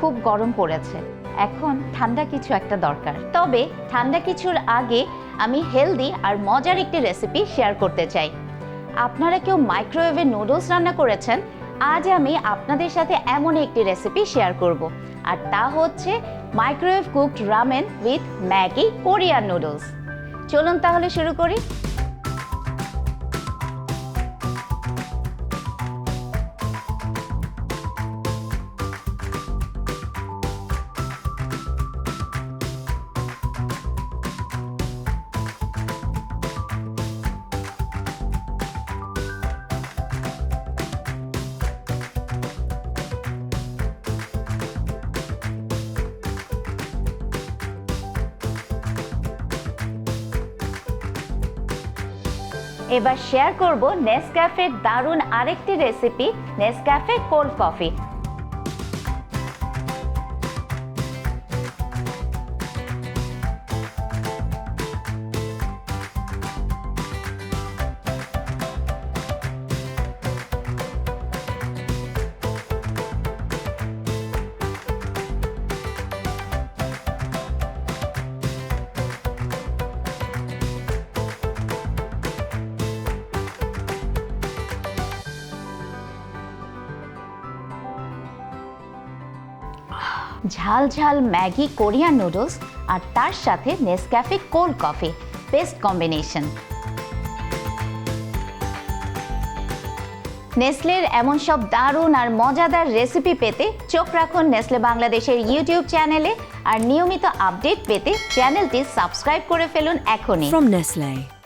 খুব গরম পড়েছে। এখন ঠান্ডা কিছু একটা দরকার। তবে ঠান্ডা কিছুর আগে আমি হেলদি আর মজার একটি রেসিপি শেয়ার করতে চাই। আপনারা কেউ মাইক্রোওয়েভে নুডলস রান্না করেছেন, আজ আমি আপনাদের সাথে এমন একটি রেসিপি শেয়ার করব। আর তা হচ্ছে microwave cooked ramen with Maggi, Korean noodles চলুন তাহলে শুরু করি। এবার শেয়ার করব নেসক্যাফের দারুণ আরেকটি রেসিপি নেসক্যাফে কোল্ড কফি ঝাল ঝাল ম্যাগি কোরিয়ান নুডলস আর তার সাথে Nescafe cold coffee best combination নেসলের এমন সব দারুণ আর মজাদার রেসিপি পেতে চোখ রাখুন নেসলে বাংলাদেশের ইউটিউব চ্যানেলে আর নিয়মিত আপডেট পেতে চ্যানেলটি সাবস্ক্রাইব করে ফেলুন এখনই। From Nestle.